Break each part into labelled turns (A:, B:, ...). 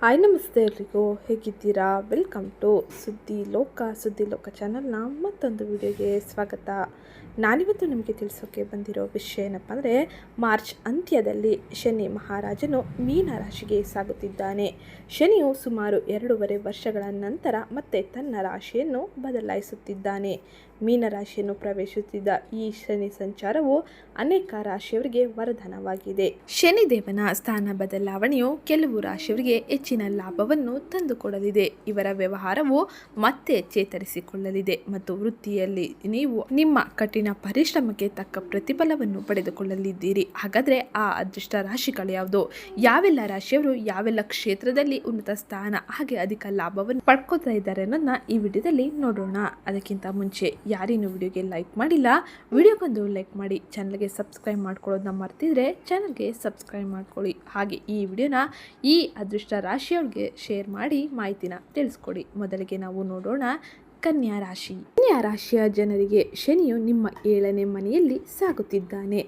A: Hi ನಮಸ್ತೆ ಎಲ್ರಿಗೂ. ಹೇಗಿದ್ದೀರಾ? ವೆಲ್ಕಮ್ ಟು ಸುದ್ದಿ ಲೋಕ ಸುದ್ದಿ ಲೋಕ ಚಾನಲ್ನ ಮತ್ತೊಂದು ವಿಡಿಯೋಗೆ ಸ್ವಾಗತ. ನಾನಿವತ್ತು ನಿಮಗೆ ತಿಳಿಸೋಕೆ ಬಂದಿರೋ ವಿಷಯ ಏನಪ್ಪ ಅಂದರೆ, ಮಾರ್ಚ್ ಅಂತ್ಯದಲ್ಲಿ ಶನಿ ಮಹಾರಾಜನು ಮೀನ ರಾಶಿಗೆ ಸಾಗುತ್ತಿದ್ದಾನೆ. ಶನಿಯು ಸುಮಾರು ಎರಡೂವರೆ ವರ್ಷಗಳ ನಂತರ ಮತ್ತೆ ತನ್ನ ರಾಶಿಯನ್ನು ಬದಲಾಯಿಸುತ್ತಿದ್ದಾನೆ. ಮೀನ ರಾಶಿಯನ್ನು ಪ್ರವೇಶಿಸುತ್ತಿದ್ದ ಈ ಶನಿ ಸಂಚಾರವು ಅನೇಕ ರಾಶಿಯವರಿಗೆ ವರದಾನವಾಗಿದೆ ಶನಿದೇವನ ಸ್ಥಾನ ಬದಲಾವಣೆಯು ಕೆಲವು ರಾಶಿಯವರಿಗೆ ಹೆಚ್ಚಿನ ಲಾಭವನ್ನು ತಂದುಕೊಡಲಿದೆ. ಇವರ ವ್ಯವಹಾರವು ಮತ್ತೆ ಚೇತರಿಸಿಕೊಳ್ಳಲಿದೆ ಮತ್ತು ವೃತ್ತಿಯಲ್ಲಿ ನೀವು ನಿಮ್ಮ ಕಠಿಣ ಪರಿಶ್ರಮಕ್ಕೆ ತಕ್ಕ ಪ್ರತಿಫಲವನ್ನು ಪಡೆದುಕೊಳ್ಳಲಿದ್ದೀರಿ. ಹಾಗಾದರೆ ಆ ಅದೃಷ್ಟ ರಾಶಿಗಳು ಯಾವುದು? ಯಾವೆಲ್ಲ ರಾಶಿಯವರು ಯಾವೆಲ್ಲ ಕ್ಷೇತ್ರದಲ್ಲಿ ಉನ್ನತ ಸ್ಥಾನ ಹಾಗೆ ಅಧಿಕ ಲಾಭವನ್ನು ಪಡ್ಕೋತಾ ಇದ್ದಾರೆ ಅನ್ನೋದನ್ನ ಈ ವಿಡಿಯೋದಲ್ಲಿ ನೋಡೋಣ. ಅದಕ್ಕಿಂತ ಮುಂಚೆ ಯಾರೇನು ವಿಡಿಯೋಗೆ ಲೈಕ್ ಮಾಡಿಲ್ಲ ವಿಡಿಯೋಗೊಂದು ಲೈಕ್ ಮಾಡಿ, ಚಾನಲ್ಗೆ ಸಬ್ಸ್ಕ್ರೈಬ್ ಮಾಡ್ಕೊಳ್ಳೋದನ್ನ ಮರ್ತಿದ್ರೆ ಚಾನಲ್ಗೆ ಸಬ್ಸ್ಕ್ರೈಬ್ ಮಾಡ್ಕೊಳ್ಳಿ. ಹಾಗೆ ಈ ವಿಡಿಯೋನ ಈ ಅದೃಷ್ಟ ರಾಶಿಯವ್ರಿಗೆ ಶೇರ್ ಮಾಡಿ ಮಾಹಿತಿನ ತಿಳಿಸ್ಕೊಡಿ. ಮೊದಲಿಗೆ ನಾವು ನೋಡೋಣ ಕನ್ಯಾ ರಾಶಿ. ಕನ್ಯಾ ರಾಶಿಯ ಜನರಿಗೆ ಶನಿಯು ನಿಮ್ಮ ಏಳನೇ ಮನೆಯಲ್ಲಿ ಸಾಗುತ್ತಿದ್ದಾನೆ.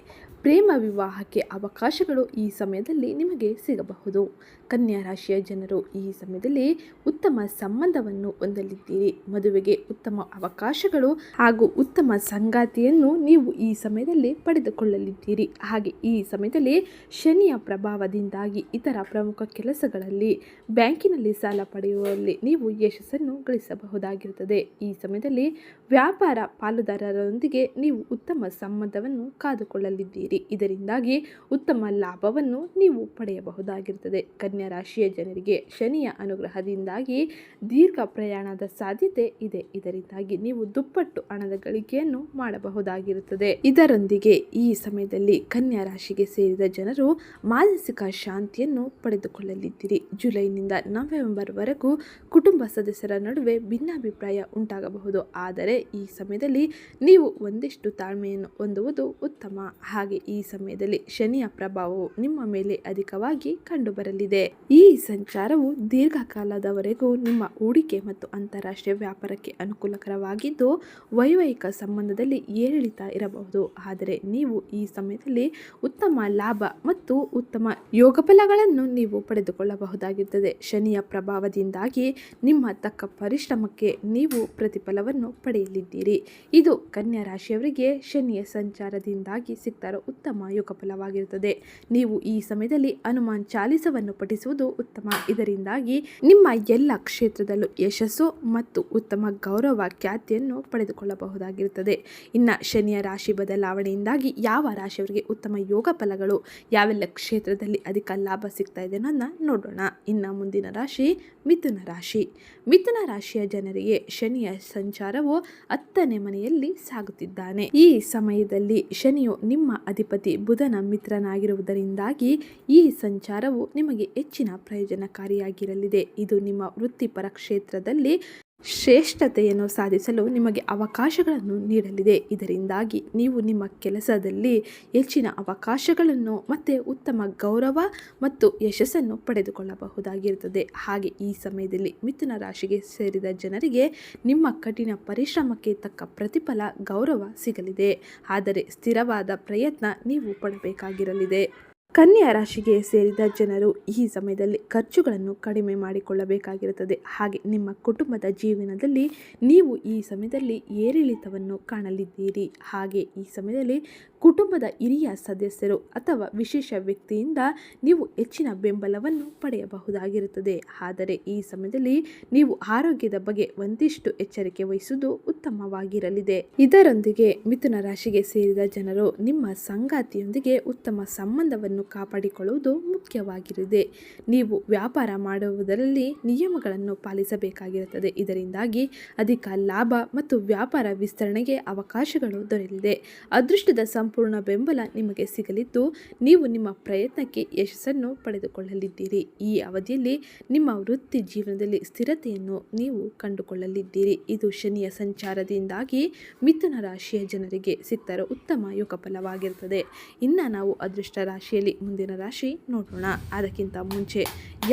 A: ಪ್ರೇಮ ವಿವಾಹಕ್ಕೆ ಅವಕಾಶಗಳು ಈ ಸಮಯದಲ್ಲಿ ನಿಮಗೆ ಸಿಗಬಹುದು. ಕನ್ಯಾ ರಾಶಿಯ ಜನರು ಈ ಸಮಯದಲ್ಲಿ ಉತ್ತಮ ಸಂಬಂಧವನ್ನು ಹೊಂದಲಿದ್ದೀರಿ. ಮದುವೆಗೆ ಉತ್ತಮ ಅವಕಾಶಗಳು ಹಾಗೂ ಉತ್ತಮ ಸಂಗಾತಿಯನ್ನು ನೀವು ಈ ಸಮಯದಲ್ಲಿ ಪಡೆದುಕೊಳ್ಳಲಿದ್ದೀರಿ. ಹಾಗೆ ಈ ಸಮಯದಲ್ಲಿ ಶನಿಯ ಪ್ರಭಾವದಿಂದಾಗಿ ಇತರ ಪ್ರಮುಖ ಕೆಲಸಗಳಲ್ಲಿ ಬ್ಯಾಂಕಿನಲ್ಲಿ ಸಾಲ ಪಡೆಯುವಲ್ಲಿ ನೀವು ಯಶಸ್ಸನ್ನು ಗಳಿಸಬಹುದಾಗಿರುತ್ತದೆ. ಈ ಸಮಯದಲ್ಲಿ ವ್ಯಾಪಾರ ಪಾಲುದಾರರೊಂದಿಗೆ ನೀವು ಉತ್ತಮ ಸಂಬಂಧವನ್ನು ಕಾದುಕೊಳ್ಳಲಿದ್ದೀರಿ. ಇದರಿಂದಾಗಿ ಉತ್ತಮ ಲಾಭವನ್ನು ನೀವು ಪಡೆಯಬಹುದಾಗಿರುತ್ತದೆ. ಕನ್ಯಾ ರಾಶಿಯ ಜನರಿಗೆ ಶನಿಯ ಅನುಗ್ರಹದಿಂದಾಗಿ ದೀರ್ಘ ಪ್ರಯಾಣದ ಸಾಧ್ಯತೆ ಇದೆ. ಇದರಿಂದಾಗಿ ನೀವು ದುಪ್ಪಟ್ಟು ಹಣದ ಗಳಿಕೆಯನ್ನು ಮಾಡಬಹುದಾಗಿರುತ್ತದೆ. ಇದರೊಂದಿಗೆ ಈ ಸಮಯದಲ್ಲಿ ಕನ್ಯಾ ರಾಶಿಗೆ ಸೇರಿದ ಜನರು ಮಾನಸಿಕ ಶಾಂತಿಯನ್ನು ಪಡೆದುಕೊಳ್ಳಲಿದ್ದೀರಿ. ಜುಲೈನಿಂದ ನವೆಂಬರ್ವರೆಗೂ ಕುಟುಂಬ ಸದಸ್ಯರ ನಡುವೆ ಭಿನ್ನಾಭಿಪ್ರಾಯ ಉಂಟಾಗಬಹುದು. ಆದರೆ ಈ ಸಮಯದಲ್ಲಿ ನೀವು ಒಂದಿಷ್ಟು ತಾಳ್ಮೆಯನ್ನು ಹೊಂದುವುದು ಉತ್ತಮ. ಹಾಗೆ ಈ ಸಮಯದಲ್ಲಿ ಶನಿಯ ಪ್ರಭಾವವು ನಿಮ್ಮ ಮೇಲೆ ಅಧಿಕವಾಗಿ ಕಂಡುಬರಲಿದೆ. ಈ ಸಂಚಾರವು ದೀರ್ಘಕಾಲದವರೆಗೂ ನಿಮ್ಮ ಹೂಡಿಕೆ ಮತ್ತು ಅಂತಾರಾಷ್ಟ್ರೀಯ ವ್ಯಾಪಾರಕ್ಕೆ ಅನುಕೂಲಕರವಾಗಿದ್ದು, ವೈವಾಹಿಕ ಸಂಬಂಧದಲ್ಲಿ ಏರಿಳಿತ ಇರಬಹುದು. ಆದರೆ ನೀವು ಈ ಸಮಯದಲ್ಲಿ ಉತ್ತಮ ಲಾಭ ಮತ್ತು ಉತ್ತಮ ಯೋಗ ಫಲಗಳನ್ನು ನೀವು ಪಡೆದುಕೊಳ್ಳಬಹುದಾಗಿರುತ್ತದೆ. ಶನಿಯ ಪ್ರಭಾವದಿಂದಾಗಿ ನಿಮ್ಮ ತಕ್ಕ ಪರಿಶ್ರಮಕ್ಕೆ ನೀವು ಪ್ರತಿಫಲವನ್ನು ಪಡೆಯಲಿದ್ದೀರಿ. ಇದು ಕನ್ಯಾ ರಾಶಿಯವರಿಗೆ ಶನಿಯ ಸಂಚಾರದಿಂದಾಗಿ ಸಿಗ್ತಾರೋ ಉತ್ತಮ ಯೋಗ ಫಲವಾಗಿರುತ್ತದೆ ನೀವು ಈ ಸಮಯದಲ್ಲಿ ಹನುಮಾನ್ ಚಾಲಿಸವನ್ನು ಪಠಿಸುವುದು ಉತ್ತಮ. ಇದರಿಂದಾಗಿ ನಿಮ್ಮ ಎಲ್ಲ ಕ್ಷೇತ್ರದಲ್ಲೂ ಯಶಸ್ಸು ಮತ್ತು ಉತ್ತಮ ಗೌರವ ಖ್ಯಾತಿಯನ್ನು ಪಡೆದುಕೊಳ್ಳಬಹುದಾಗಿರುತ್ತದೆ. ಇನ್ನು ಶನಿಯ ರಾಶಿ ಬದಲಾವಣೆಯಿಂದಾಗಿ ಯಾವ ರಾಶಿಯವರಿಗೆ ಉತ್ತಮ ಯೋಗ ಫಲಗಳು ಯಾವೆಲ್ಲ ಕ್ಷೇತ್ರದಲ್ಲಿ ಅಧಿಕ ಲಾಭ ಸಿಗ್ತಾ ಇದೆ ಅನ್ನೋದನ್ನ ನೋಡೋಣ. ಇನ್ನು ಮುಂದಿನ ರಾಶಿ ಮಿಥುನ ರಾಶಿ. ಮಿಥುನ ರಾಶಿಯ ಜನರಿಗೆ ಶನಿಯ ಸಂಚಾರವು ಹತ್ತನೇ ಮನೆಯಲ್ಲಿ ಸಾಗುತ್ತಿದ್ದಾನೆ. ಈ ಸಮಯದಲ್ಲಿ ಶನಿಯು ನಿಮ್ಮ ಅಧಿಪತಿ ಬುಧನ ಮಿತ್ರನಾಗಿರುವುದರಿಂದಾಗಿ ಈ ಸಂಚಾರವು ನಿಮಗೆ ಹೆಚ್ಚಿನ ಪ್ರಯೋಜನಕಾರಿಯಾಗಿರಲಿದೆ. ಇದು ನಿಮ್ಮ ವೃತ್ತಿಪರ ಕ್ಷೇತ್ರದಲ್ಲಿ ಶ್ರೇಷ್ಠತೆಯನ್ನು ಸಾಧಿಸಲು ನಿಮಗೆ ಅವಕಾಶಗಳನ್ನು ನೀಡಲಿದೆ. ಇದರಿಂದಾಗಿ ನೀವು ನಿಮ್ಮ ಕೆಲಸದಲ್ಲಿ ಹೆಚ್ಚಿನ ಅವಕಾಶಗಳನ್ನು ಮತ್ತು ಉತ್ತಮ ಗೌರವ ಮತ್ತು ಯಶಸ್ಸನ್ನು ಪಡೆದುಕೊಳ್ಳಬಹುದಾಗಿರುತ್ತದೆ. ಹಾಗೆ ಈ ಸಮಯದಲ್ಲಿ ಮಿಥುನ ರಾಶಿಗೆ ಸೇರಿದ ಜನರಿಗೆ ನಿಮ್ಮ ಕಠಿಣ ಪರಿಶ್ರಮಕ್ಕೆ ತಕ್ಕ ಪ್ರತಿಫಲ, ಗೌರವ ಸಿಗಲಿದೆ. ಆದರೆ ಸ್ಥಿರವಾದ ಪ್ರಯತ್ನ ನೀವು ಪಡಬೇಕಾಗಿರಲಿದೆ. ಕನ್ಯಾ ರಾಶಿಗೆ ಸೇರಿದ ಜನರು ಈ ಸಮಯದಲ್ಲಿ ಖರ್ಚುಗಳನ್ನು ಕಡಿಮೆ ಮಾಡಿಕೊಳ್ಳಬೇಕಾಗಿರುತ್ತದೆ. ಹಾಗೆ ನಿಮ್ಮ ಕುಟುಂಬದ ಜೀವನದಲ್ಲಿ ನೀವು ಈ ಸಮಯದಲ್ಲಿ ಏರಿಳಿತವನ್ನು ಕಾಣಲಿದ್ದೀರಿ. ಹಾಗೆ ಈ ಸಮಯದಲ್ಲಿ ಕುಟುಂಬದ ಹಿರಿಯ ಸದಸ್ಯರು ಅಥವಾ ವಿಶೇಷ ವ್ಯಕ್ತಿಯಿಂದ ನೀವು ಹೆಚ್ಚಿನ ಬೆಂಬಲವನ್ನು ಪಡೆಯಬಹುದಾಗಿರುತ್ತದೆ. ಆದರೆ ಈ ಸಮಯದಲ್ಲಿ ನೀವು ಆರೋಗ್ಯದ ಬಗ್ಗೆ ಒಂದಿಷ್ಟು ಎಚ್ಚರಿಕೆ ವಹಿಸುವುದು ಉತ್ತಮವಾಗಿರಲಿದೆ. ಇದರೊಂದಿಗೆ ಮಿಥುನ ರಾಶಿಗೆ ಸೇರಿದ ಜನರು ನಿಮ್ಮ ಸಂಗಾತಿಯೊಂದಿಗೆ ಉತ್ತಮ ಸಂಬಂಧವನ್ನು ಕಾಪಾಡಿಕೊಳ್ಳುವುದು ಮುಖ್ಯವಾಗಿರಿದೆ ನೀವು ವ್ಯಾಪಾರ ಮಾಡುವುದರಲ್ಲಿ ನಿಯಮಗಳನ್ನು ಪಾಲಿಸಬೇಕಾಗಿರುತ್ತದೆ. ಇದರಿಂದಾಗಿ ಅಧಿಕ ಲಾಭ ಮತ್ತು ವ್ಯಾಪಾರ ವಿಸ್ತರಣೆಗೆ ಅವಕಾಶಗಳು ದೊರೆಯಲಿದೆ. ಅದೃಷ್ಟದ ಸಂಪೂರ್ಣ ಬೆಂಬಲ ನಿಮಗೆ ಸಿಗಲಿದ್ದು, ನೀವು ನಿಮ್ಮ ಪ್ರಯತ್ನಕ್ಕೆ ಯಶಸ್ಸನ್ನು ಪಡೆದುಕೊಳ್ಳಲಿದ್ದೀರಿ. ಈ ಅವಧಿಯಲ್ಲಿ ನಿಮ್ಮ ವೃತ್ತಿ ಜೀವನದಲ್ಲಿ ಸ್ಥಿರತೆಯನ್ನು ನೀವು ಕಂಡುಕೊಳ್ಳಲಿದ್ದೀರಿ. ಇದು ಶನಿಯ ಸಂಚಾರದಿಂದಾಗಿ ಮಿಥುನ ರಾಶಿಯ ಜನರಿಗೆ ಸಿಗ್ತಾರೋ ಉತ್ತಮ ಯೋಗ ಫಲವಾಗಿರುತ್ತದೆ ಇನ್ನು ನಾವು ಅದೃಷ್ಟ ರಾಶಿಯಲ್ಲಿ ಮುಂದಿನ ರಾಶಿ ನೋಡೋಣ. ಅದಕ್ಕಿಂತ ಮುಂಚೆ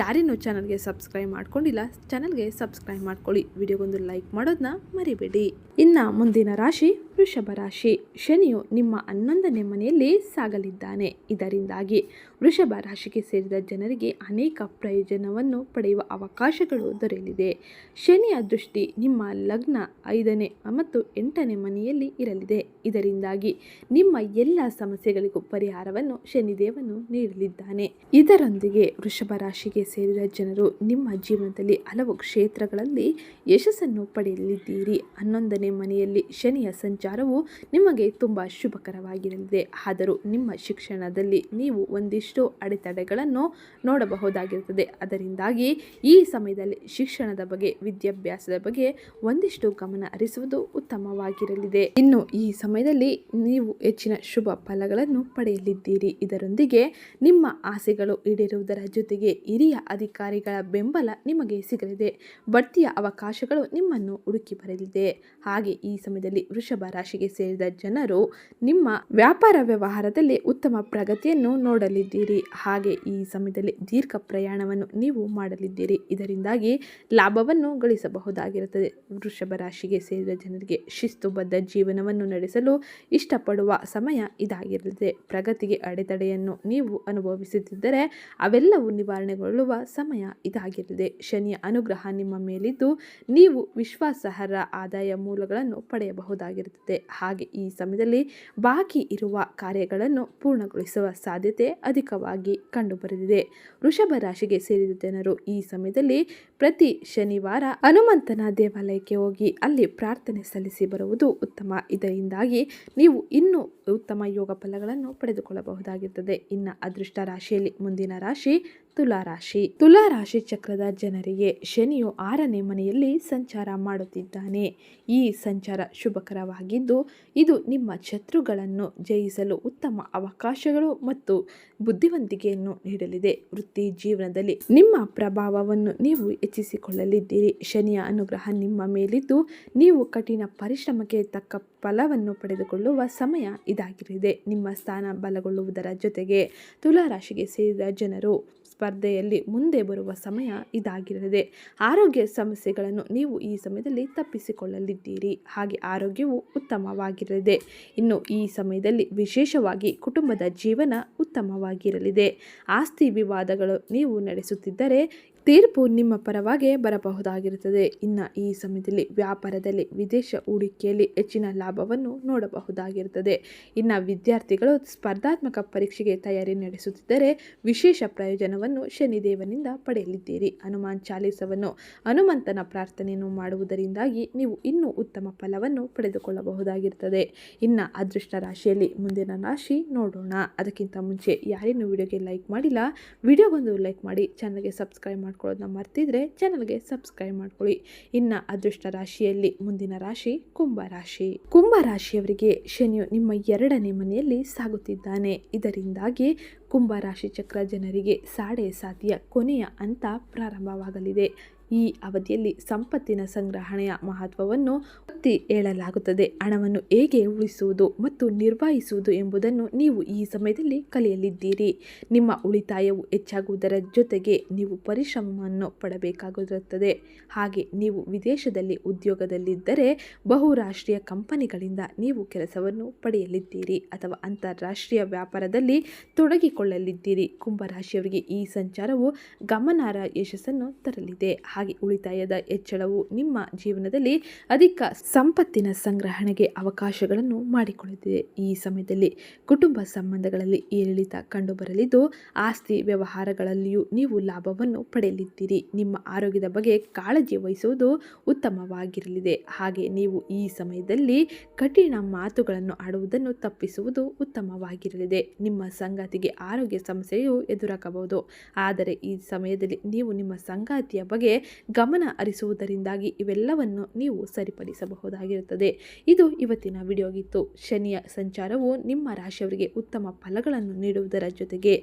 A: ಯಾರೇನೂ ಚಾನಲ್ಗೆ ಸಬ್ಸ್ಕ್ರೈಬ್ ಮಾಡ್ಕೊಂಡಿಲ್ಲ, ಚಾನಲ್ಗೆ ಸಬ್ಸ್ಕ್ರೈಬ್ ಮಾಡ್ಕೊಳ್ಳಿ. ವಿಡಿಯೋಗೊಂದು ಲೈಕ್ ಮಾಡೋದನ್ನ ಮರಿಬೇಡಿ. ಇನ್ನು ಮುಂದಿನ ರಾಶಿ ವೃಷಭ ರಾಶಿ. ಶನಿಯು ನಿಮ್ಮ ಹನ್ನೊಂದನೇ ಮನೆಯಲ್ಲಿ ಸಾಗಲಿದ್ದಾನೆ. ಇದರಿಂದಾಗಿ ವೃಷಭ ರಾಶಿಗೆ ಸೇರಿದ ಜನರಿಗೆ ಅನೇಕ ಪ್ರಯೋಜನವನ್ನು ಪಡೆಯುವ ಅವಕಾಶಗಳು ದೊರೆಯಲಿದೆ. ಶನಿಯ ದೃಷ್ಟಿ ನಿಮ್ಮ ಲಗ್ನ ಐದನೇ ಮತ್ತು ಎಂಟನೇ ಮನೆಯಲ್ಲಿ ಇರಲಿದೆ. ಇದರಿಂದಾಗಿ ನಿಮ್ಮ ಎಲ್ಲ ಸಮಸ್ಯೆಗಳಿಗೂ ಪರಿಹಾರವನ್ನು ಶನಿದೇವನು ನೀಡಲಿದ್ದಾನೆ. ಇದರೊಂದಿಗೆ ವೃಷಭ ರಾಶಿಗೆ ಸೇರಿದ ಜನರು ನಿಮ್ಮ ಜೀವನದಲ್ಲಿ ಹಲವು ಕ್ಷೇತ್ರಗಳಲ್ಲಿ ಯಶಸ್ಸನ್ನು ಪಡೆಯಲಿದ್ದೀರಿ. ಹನ್ನೊಂದನೇ ಮನೆಯಲ್ಲಿ ಶನಿಯ ಸಂಚಾರವು ನಿಮಗೆ ತುಂಬ ಶುಭಕರವಾಗಿರಲಿದೆ. ಆದರೂ ನಿಮ್ಮ ಶಿಕ್ಷಣದಲ್ಲಿ ನೀವು ಒಂದಿಷ್ಟು ಅಡೆತಡೆಗಳನ್ನು ನೋಡಬಹುದಾಗಿರುತ್ತದೆ. ಅದರಿಂದಾಗಿ ಈ ಸಮಯದಲ್ಲಿ ಶಿಕ್ಷಣದ ಬಗ್ಗೆ, ವಿದ್ಯಾಭ್ಯಾಸದ ಬಗ್ಗೆ ಒಂದಿಷ್ಟು ಗಮನ ಹರಿಸುವುದು ಉತ್ತಮವಾಗಿರಲಿದೆ. ಇನ್ನು ಈ ಸಮಯದಲ್ಲಿ ನೀವು ಹೆಚ್ಚಿನ ಶುಭ ಫಲಗಳನ್ನು ಪಡೆಯಲಿದ್ದೀರಿ. ಇದರೊಂದಿಗೆ ನಿಮ್ಮ ಆಸೆಗಳು ಈಡೇರುವುದರ ಜೊತೆಗೆ ಹಿರಿಯ ಅಧಿಕಾರಿಗಳ ಬೆಂಬಲ ನಿಮಗೆ ಸಿಗಲಿದೆ. ಬಡ್ತಿಯ ಅವಕಾಶಗಳು ನಿಮ್ಮನ್ನು ಹುಡುಕಿ ಬರಲಿದೆ. ಹಾಗೆ ಈ ಸಮಯದಲ್ಲಿ ವೃಷಭ ರಾಶಿಗೆ ಸೇರಿದ ಜನರು ನಿಮ್ಮ ವ್ಯಾಪಾರ ವ್ಯವಹಾರದಲ್ಲಿ ಉತ್ತಮ ಪ್ರಗತಿಯನ್ನು ನೋಡಲಿದ್ದೀರಿ. ಹಾಗೆ ಈ ಸಮಯದಲ್ಲಿ ದೀರ್ಘ ಪ್ರಯಾಣವನ್ನು ನೀವು ಮಾಡಲಿದ್ದೀರಿ. ಇದರಿಂದಾಗಿ ಲಾಭವನ್ನು ಗಳಿಸಬಹುದಾಗಿರುತ್ತದೆ. ವೃಷಭ ರಾಶಿಗೆ ಸೇರಿದ ಜನರಿಗೆ ಶಿಸ್ತುಬದ್ಧ ಜೀವನವನ್ನು ನಡೆಸಲು ಇಷ್ಟಪಡುವ ಸಮಯ ಇದಾಗಿರಲಿದೆ. ಪ್ರಗತಿಗೆ ಅಡೆತಡೆಯನ್ನು ನೀವು ಅನುಭವಿಸುತ್ತಿದ್ದರೆ ಅವೆಲ್ಲವೂ ನಿವಾರಣೆಗೊಳ್ಳುವ ಸಮಯ ಇದಾಗಿರಲಿದೆ. ಶನಿಯ ಅನುಗ್ರಹ ನಿಮ್ಮ ಮೇಲಿದ್ದು ನೀವು ವಿಶ್ವಾಸಾರ್ಹ ಆದಾಯ ಮೂಲಗಳನ್ನು ಪಡೆಯಬಹುದಾಗಿರುತ್ತದೆ. ಹಾಗೆ ಈ ಸಮಯದಲ್ಲಿ ಬಾಕಿ ಇರುವ ಕಾರ್ಯಗಳನ್ನು ಪೂರ್ಣಗೊಳಿಸುವ ಸಾಧ್ಯತೆ ಅಧಿಕವಾಗಿ ಕಂಡುಬರೆದಿದೆ ವೃಷಭ ರಾಶಿಗೆ ಸೇರಿದ ಜನರು ಈ ಸಮಯದಲ್ಲಿ ಪ್ರತಿ ಶನಿವಾರ ಹನುಮಂತನ ದೇವಾಲಯಕ್ಕೆ ಹೋಗಿ ಅಲ್ಲಿ ಪ್ರಾರ್ಥನೆ ಸಲ್ಲಿಸಿ ಬರುವುದು ಉತ್ತಮ. ಇದರಿಂದಾಗಿ ನೀವು ಇನ್ನೂ ಉತ್ತಮ ಯೋಗ ಫಲಗಳನ್ನು ಪಡೆದುಕೊಳ್ಳಬಹುದಾಗಿರುತ್ತದೆ. ಇನ್ನು ಅದೃಷ್ಟ ರಾಶಿಯಲ್ಲಿ ಮುಂದಿನ ರಾಶಿ ತುಲಾ ರಾಶಿ. ತುಲಾ ರಾಶಿ ಚಕ್ರದ ಜನರಿಗೆ ಶನಿಯು ಆರನೇ ಮನೆಯಲ್ಲಿ ಸಂಚಾರ ಮಾಡುತ್ತಿದ್ದಾನೆ. ಈ ಸಂಚಾರ ಶುಭಕರವಾಗಿದ್ದು, ಇದು ನಿಮ್ಮ ಶತ್ರುಗಳನ್ನು ಜಯಿಸಲು ಉತ್ತಮ ಅವಕಾಶಗಳು ಮತ್ತು ಬುದ್ಧಿವಂತಿಕೆಯನ್ನು ನೀಡಲಿದೆ. ವೃತ್ತಿ ಜೀವನದಲ್ಲಿ ನಿಮ್ಮ ಪ್ರಭಾವವನ್ನು ನೀವು ಹೆಚ್ಚಿಸಿಕೊಳ್ಳಲಿದ್ದೀರಿ. ಶನಿಯ ಅನುಗ್ರಹ ನಿಮ್ಮ ಮೇಲಿದ್ದು, ನೀವು ಕಠಿಣ ಪರಿಶ್ರಮಕ್ಕೆ ತಕ್ಕ ಫಲವನ್ನು ಪಡೆದುಕೊಳ್ಳುವ ಸಮಯ ಇದಾಗಿರಲಿದೆ ನಿಮ್ಮ ಸ್ಥಾನ ಬಲಗೊಳ್ಳುವುದರ ಜೊತೆಗೆ ತುಲಾ ರಾಶಿಗೆ ಸೇರಿದ ಜನರು ಸ್ಪರ್ಧೆಯಲ್ಲಿ ಮುಂದೆ ಬರುವ ಸಮಯ ಇದಾಗಿರಲಿದೆ. ಆರೋಗ್ಯ ಸಮಸ್ಯೆಗಳನ್ನು ನೀವು ಈ ಸಮಯದಲ್ಲಿ ತಪ್ಪಿಸಿಕೊಳ್ಳಲಿದ್ದೀರಿ. ಹಾಗೆ ಆರೋಗ್ಯವು ಉತ್ತಮವಾಗಿರಲಿದೆ. ಇನ್ನು ಈ ಸಮಯದಲ್ಲಿ ವಿಶೇಷವಾಗಿ ಕುಟುಂಬದ ಜೀವನ ಉತ್ತಮವಾಗಿರಲಿದೆ. ಆಸ್ತಿ ವಿವಾದಗಳು ನೀವು ನಡೆಸುತ್ತಿದ್ದರೆ ತೀರ್ಪು ನಿಮ್ಮ ಪರವಾಗಿ ಬರಬಹುದಾಗಿರುತ್ತದೆ. ಇನ್ನು ಈ ಸಮಯದಲ್ಲಿ ವ್ಯಾಪಾರದಲ್ಲಿ ವಿದೇಶ ಹೂಡಿಕೆಯಲ್ಲಿ ಹೆಚ್ಚಿನ ಲಾಭವನ್ನು ನೋಡಬಹುದಾಗಿರುತ್ತದೆ. ಇನ್ನು ವಿದ್ಯಾರ್ಥಿಗಳು ಸ್ಪರ್ಧಾತ್ಮಕ ಪರೀಕ್ಷೆಗೆ ತಯಾರಿ ನಡೆಸುತ್ತಿದ್ದರೆ ವಿಶೇಷ ಪ್ರಯೋಜನವನ್ನು ಶನಿದೇವನಿಂದ ಪಡೆಯಲಿದ್ದೀರಿ. ಹನುಮಾನ್ ಚಾಲೀಸವನ್ನು ಹನುಮಂತನ ಪ್ರಾರ್ಥನೆಯನ್ನು ಮಾಡುವುದರಿಂದಾಗಿ ನೀವು ಇನ್ನೂ ಉತ್ತಮ ಫಲವನ್ನು ಪಡೆದುಕೊಳ್ಳಬಹುದಾಗಿರುತ್ತದೆ. ಇನ್ನು ಅದೃಷ್ಟ ರಾಶಿಯಲ್ಲಿ ಮುಂದಿನ ರಾಶಿ ನೋಡೋಣ. ಅದಕ್ಕಿಂತ ಮುಂಚೆ ಯಾರೇನು ವಿಡಿಯೋಗೆ ಲೈಕ್ ಮಾಡಿಲ್ಲ. ವಿಡಿಯೋಗೊಂದು ಲೈಕ್ ಮಾಡಿ, ಚಾನಲ್ಗೆ ಸಬ್ಸ್ಕ್ರೈಬ್ ಮಾಡ್ಕೊಳ್ಳೋದನ್ನ ಮರ್ತಿದ್ರೆ ಚಾನಲ್ಗೆ ಸಬ್ಸ್ಕ್ರೈಬ್ ಮಾಡ್ಕೊಳ್ಳಿ. ಇನ್ನು ಅದೃಷ್ಟ ರಾಶಿಯಲ್ಲಿ ಮುಂದಿನ ರಾಶಿ ಕುಂಭ ರಾಶಿ. ಕುಂಭ ರಾಶಿಯವರಿಗೆ ಶನಿಯು ನಿಮ್ಮ ಎರಡನೇ ಮನೆಯಲ್ಲಿ ಸಾಗುತ್ತಿದ್ದಾನೆ. ಇದರಿಂದಾಗಿ ಕುಂಭ ರಾಶಿ ಚಕ್ರ ಜನರಿಗೆ ಸಾಡೆ ಸಾತಿಯ ಕೊನೆಯ ಅಂತ ಪ್ರಾರಂಭವಾಗಲಿದೆ. ಈ ಅವಧಿಯಲ್ಲಿ ಸಂಪತ್ತಿನ ಸಂಗ್ರಹಣೆಯ ಮಹತ್ವವನ್ನು ಒತ್ತಿ ಹೇಳಲಾಗುತ್ತದೆ. ಹಣವನ್ನು ಹೇಗೆ ಉಳಿಸುವುದು ಮತ್ತು ನಿರ್ವಹಿಸುವುದು ಎಂಬುದನ್ನು ನೀವು ಈ ಸಮಯದಲ್ಲಿ ಕಲಿಯಲಿದ್ದೀರಿ. ನಿಮ್ಮ ಉಳಿತಾಯವು ಹೆಚ್ಚಾಗುವುದರ ಜೊತೆಗೆ ನೀವು ಪರಿಶ್ರಮವನ್ನು ಪಡಬೇಕಾಗಿರುತ್ತದೆ ಹಾಗೆ ನೀವು ವಿದೇಶದಲ್ಲಿ ಉದ್ಯೋಗದಲ್ಲಿದ್ದರೆ ಬಹುರಾಷ್ಟ್ರೀಯ ಕಂಪನಿಗಳಿಂದ ನೀವು ಕೆಲಸವನ್ನು ಪಡೆಯಲಿದ್ದೀರಿ ಅಥವಾ ಅಂತಾರಾಷ್ಟ್ರೀಯ ವ್ಯಾಪಾರದಲ್ಲಿ ತೊಡಗಿಕೊಳ್ಳಲಿದ್ದೀರಿ. ಕುಂಭರಾಶಿಯವರಿಗೆ ಈ ಸಂಚಾರವು ಗಮನಾರ್ಹ ಯಶಸ್ಸನ್ನು ತರಲಿದೆ. ಹಾಗೆ ಉಳಿತಾಯದ ಹೆಚ್ಚಳವು ನಿಮ್ಮ ಜೀವನದಲ್ಲಿ ಅಧಿಕ ಸಂಪತ್ತಿನ ಸಂಗ್ರಹಣೆಗೆ ಅವಕಾಶಗಳನ್ನು ಮಾಡಿಕೊಳ್ಳುತ್ತಿದೆ ಈ ಸಮಯದಲ್ಲಿ ಕುಟುಂಬ ಸಂಬಂಧಗಳಲ್ಲಿ ಏರಿಳಿತ ಕಂಡುಬರಲಿದ್ದು, ಆಸ್ತಿ ವ್ಯವಹಾರಗಳಲ್ಲಿಯೂ ನೀವು ಲಾಭವನ್ನು ಪಡೆಯಲಿದ್ದೀರಿ. ನಿಮ್ಮ ಆರೋಗ್ಯದ ಬಗ್ಗೆ ಕಾಳಜಿ ವಹಿಸುವುದು ಉತ್ತಮವಾಗಿರಲಿದೆ. ಹಾಗೆ ನೀವು ಈ ಸಮಯದಲ್ಲಿ ಕಠಿಣ ಮಾತುಗಳನ್ನು ಆಡುವುದನ್ನು ತಪ್ಪಿಸುವುದು ಉತ್ತಮವಾಗಿರಲಿದೆ. ನಿಮ್ಮ ಸಂಗಾತಿಗೆ ಆರೋಗ್ಯ ಸಮಸ್ಯೆಯು ಎದುರಾಗಬಹುದು. ಆದರೆ ಈ ಸಮಯದಲ್ಲಿ ನೀವು ನಿಮ್ಮ ಸಂಗಾತಿಯ ಬಗ್ಗೆ ಗಮನ ಹರಿಸುವುದರಿಂದಾಗಿ ಇವೆಲ್ಲವನ್ನು ನೀವು ಸರಿಪಡಿಸಬಹುದಾಗಿರುತ್ತದೆ. ಇದು ಇವತ್ತಿನ ವಿಡಿಯೋಗಿತ್ತು. ಶನಿಯ ಸಂಚಾರವು ನಿಮ್ಮ ರಾಶಿಯವರಿಗೆ ಉತ್ತಮ ಫಲಗಳನ್ನು ನೀಡುವುದರ ಜೊತೆಗೆ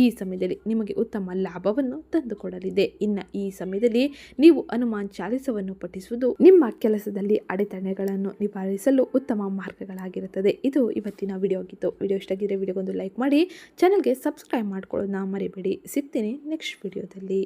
A: ಈ ಸಮಯದಲ್ಲಿ ನಿಮಗೆ ಉತ್ತಮ ಲಾಭವನ್ನು ತಂದುಕೊಡಲಿದೆ. ಇನ್ನು ಈ ಸಮಯದಲ್ಲಿ ನೀವು ಹನುಮಾನ್ ಚಾಲಿಸವನ್ನು ಪಠಿಸುವುದು ನಿಮ್ಮ ಕೆಲಸದಲ್ಲಿ ಅಡೆತಡೆಗಳನ್ನು ನಿವಾರಿಸಲು ಉತ್ತಮ ಮಾರ್ಗಗಳಾಗಿರುತ್ತದೆ. ಇದು ಇವತ್ತಿನ ವಿಡಿಯೋ ಆಗಿತ್ತು ವಿಡಿಯೋ ಒಂದು ವಿಡಿಯೋಗೊಂದು ಲೈಕ್ ಮಾಡಿ, ಚಾನಲ್ಗೆ ಸಬ್ಸ್ಕ್ರೈಬ್ ಮಾಡ್ಕೊಳ್ಳೋದನ್ನ ಮರಿಬೇಡಿ. ಸಿಗ್ತೀನಿ ನೆಕ್ಸ್ಟ್ ವಿಡಿಯೋದಲ್ಲಿ.